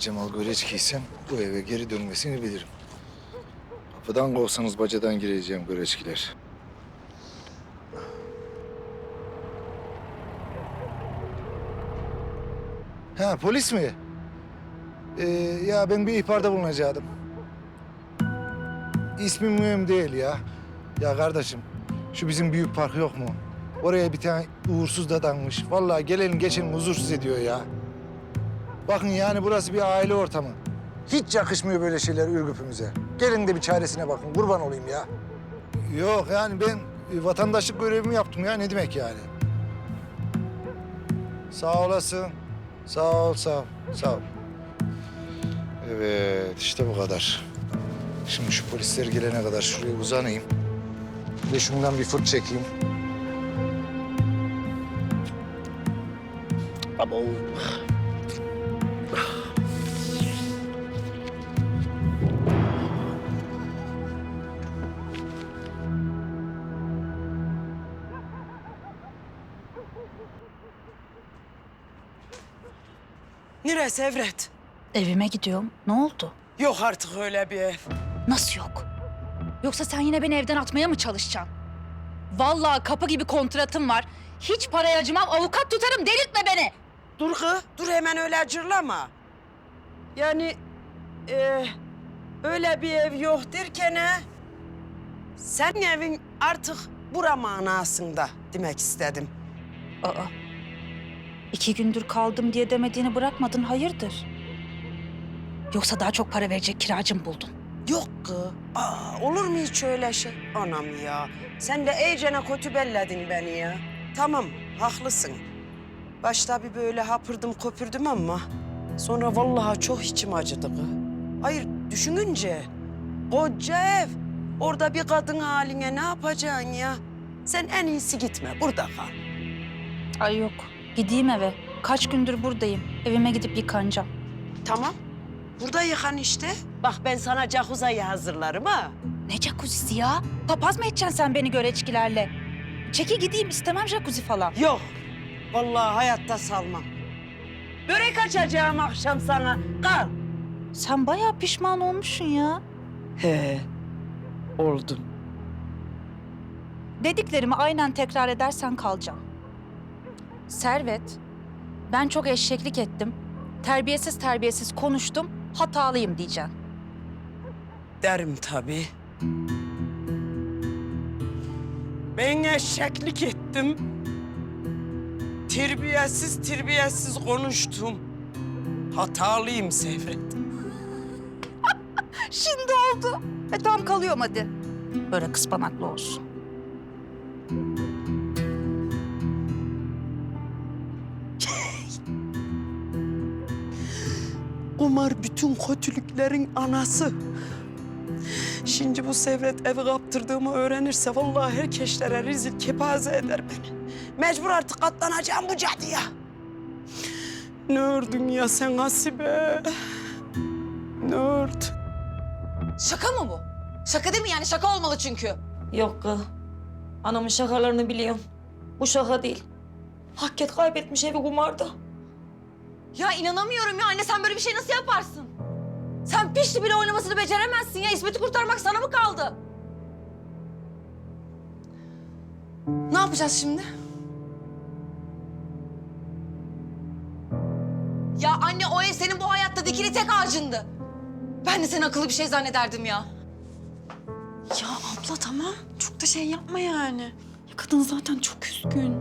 Cemal Göreçki'ysem bu eve geri dönmesini bilirim. Kapıdan kovsanız bacadan gireceğim Göreçkiler. Ha polis mi? Ee, ya ben bir ihbarda bulunacaktım. İsmim mühim değil ya. Ya kardeşim şu bizim büyük park yok mu? Oraya bir tane uğursuz dadanmış. Vallahi gelenin geçenin huzursuz ediyor ya. Bakın yani burası bir aile ortamı. Hiç yakışmıyor böyle şeyler Ürgüp'ümüze. Gelin de bir çaresine bakın. Kurban olayım ya. Yok yani ben e, vatandaşlık görevimi yaptım ya. Ne demek yani? Sağ olasın. Sağ ol, sağ ol, sağ ol. Evet, işte bu kadar. Şimdi şu polisler gelene kadar şuraya uzanayım. De şundan bir fırt çekeyim. Abo. Neresi Evret? Evime gidiyorum. Ne oldu? Yok artık öyle bir ev. Nasıl yok? Yoksa sen yine beni evden atmaya mı çalışacaksın? Vallahi kapı gibi kontratım var. Hiç paraya acımam, avukat tutarım, delirtme beni. Dur kız, dur hemen öyle acırlama. Yani e, öyle bir ev yok derken he, senin evin artık bura manasında demek istedim. Aa, iki gündür kaldım diye demediğini bırakmadın, hayırdır? Yoksa daha çok para verecek kiracım buldun. Yok kız. Aa, olur mu hiç öyle şey? Anam ya. Sen de iyicene kötü belledin beni ya. Tamam, haklısın. Başta bir böyle hapırdım köpürdüm ama... ...sonra vallahi çok içim acıdı. Hayır, düşününce... ...koca ev. Orada bir kadın haline ne yapacaksın ya? Sen en iyisi gitme, burada kal. Ay yok, gideyim eve. Kaç gündür buradayım. Evime gidip yıkanacağım. Tamam, burada yıkan işte. Bak ben sana cahuzayı hazırlarım ha. Ne jacuzzi'si ya? Papaz mı edeceksin sen beni göreçkilerle? Çeki gideyim, istemem jacuzzi falan. Yok. Vallahi hayatta salmam. Börek açacağım akşam sana. Kal. Sen bayağı pişman olmuşsun ya. He. Oldum. Dediklerimi aynen tekrar edersen kalacağım. Servet, ben çok eşeklik ettim. Terbiyesiz terbiyesiz konuştum, hatalıyım diyeceksin. Derim tabii. Ben eşeklik ettim. Terbiyesiz terbiyesiz konuştum. Hatalıyım Sevret. Şimdi oldu. E tamam kalıyorum hadi. Böyle kıspanaklı olsun. Umar bütün kötülüklerin anası. Şimdi bu Sevret evi kaptırdığımı öğrenirse vallahi herkeslere rezil kepaze eder beni. Mecbur artık katlanacağım bu cadıya. Ne ördün ya sen Hasibe? Ne ördün? Şaka mı bu? Şaka değil mi yani? Şaka olmalı çünkü. Yok kız. Anamın şakalarını biliyorum. Bu şaka değil. Hakket kaybetmiş evi kumarda. Ya inanamıyorum ya. Anne sen böyle bir şey nasıl yaparsın? Sen pişti bile oynamasını beceremezsin ya. İsmet'i kurtarmak sana mı kaldı? Ne yapacağız şimdi? Ya anne o ev senin bu hayatta dikili tek ağacındı. Ben de seni akıllı bir şey zannederdim ya. Ya abla tamam. Çok da şey yapma yani. Ya kadın zaten çok üzgün.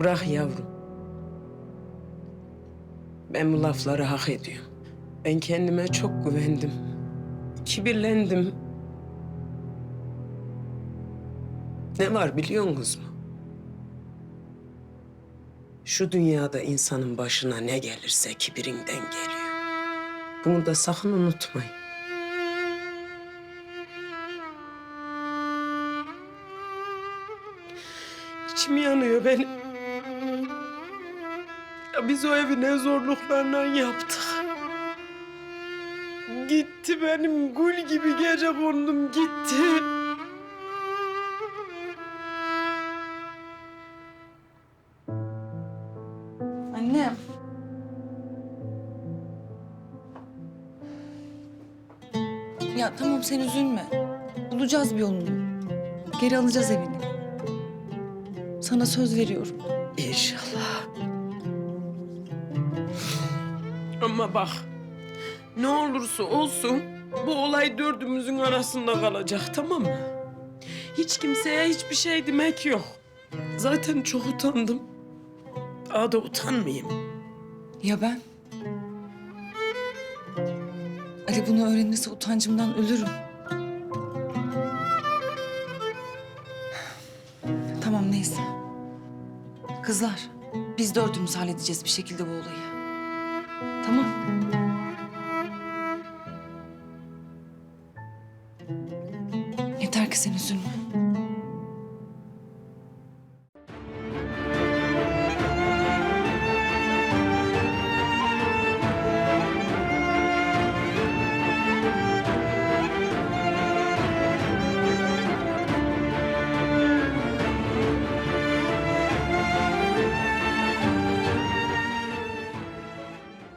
Bırak yavrum. Ben bu lafları hak ediyorum. Ben kendime çok güvendim. Kibirlendim. Ne var biliyor musunuz mu? Şu dünyada insanın başına ne gelirse kibirinden geliyor. Bunu da sakın unutmayın. İçim yanıyor benim. Ya biz o evi ne zorluklarla yaptık. Gitti benim gül gibi gece bondum gitti. Annem. Ya tamam sen üzülme. Bulacağız bir yolunu. Geri alacağız evini. Sana söz veriyorum. İnşallah. Ama bak, ne olursa olsun bu olay dördümüzün arasında kalacak tamam mı? Hiç kimseye hiçbir şey demek yok. Zaten çok utandım. Daha da utanmayayım. Ya ben? Ali bunu öğrenirse utancımdan ölürüm. Tamam neyse. Kızlar, biz dördümüz halledeceğiz bir şekilde bu olayı. Tamam. Yeter ki sen üzülme.